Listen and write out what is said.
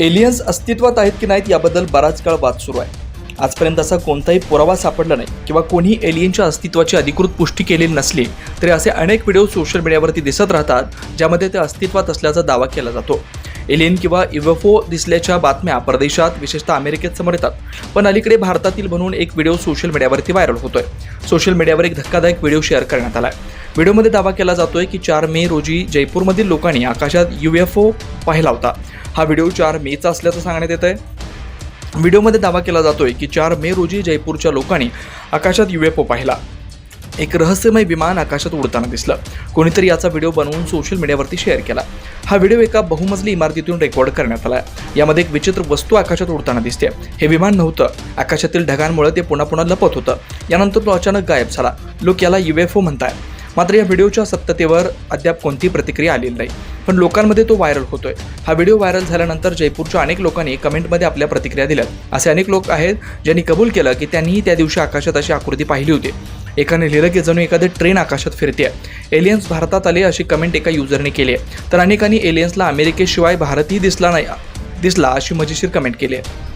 Aliens अस्तित्वात आहेत की नाहीत याबद्दल बराच काळ वाद सुरू आहे. आजपर्यंत असा कोणताही पुरावा सापडला नाही किंवा कोणी एलियनच्या अस्तित्वाची अधिकृत पुष्टी केलेली नसली तरी असे अनेक व्हिडिओ सोशल मीडियावरती दिसत राहतात ज्यामध्ये ते अस्तित्वात असल्याचा दावा केला जातो. एलियन किंवा इवफो दिसल्याच्या बातम्या परदेशात विशेषतः अमेरिकेत समोर येतात. पण अलीकडे भारतातील म्हणून एक व्हिडिओ सोशल मीडियावरती व्हायरल होतोय. सोशल मीडियावर एक धक्कादायक व्हिडिओ शेअर करण्यात आलाय. व्हिडिओमध्ये दावा केला जातोय की चार मे रोजी जयपूरमधील लोकांनी आकाशात यू एफ ओ पाहिला होता. हा व्हिडिओ चार मेचा असल्याचं सांगण्यात येत आहे व्हिडिओमध्ये दावा केला जातोय की चार मे रोजी जयपूरच्या लोकांनी आकाशात युएफओ पाहिला. एक रहस्यमय विमान आकाशात उडताना दिसलं. कोणीतरी याचा व्हिडिओ बनवून सोशल मीडियावरती शेअर केला. हा व्हिडिओ एका बहुमजली इमारतीतून रेकॉर्ड करण्यात आला यामध्ये एक विचित्र वस्तू आकाशात उडताना दिसते. हे विमान नव्हतं. आकाशातील ढगांमुळे ते पुन्हा पुन्हा लपत होतं. यानंतर तो अचानक गायब झाला. लोक याला युएफओ म्हणताय. मात्र या व्हिडिओच्या सत्यतेवर अद्याप कोणतीही प्रतिक्रिया आलेली नाही. पण लोकांमध्ये तो व्हायरल होतोय. हा व्हिडिओ व्हायरल झाल्यानंतर जयपूरच्या अनेक लोकांनी कमेंटमध्ये आपल्या प्रतिक्रिया दिल्यात. असे अनेक लोक आहेत ज्यांनी कबूल केलं की त्यांनीही त्या दिवशी आकाशात अशी आकृती पाहिली होती. एकाने लिहिलं की जणू एखादी ट्रेन आकाशात फिरते एलियन्स भारतात आले अशी कमेंट एका युजरने केली आहे. तर अनेकांनी एलियन्सला अमेरिकेशिवाय भारतही दिसला नाही दिसला अशी मजेशीर कमेंट केली आहे.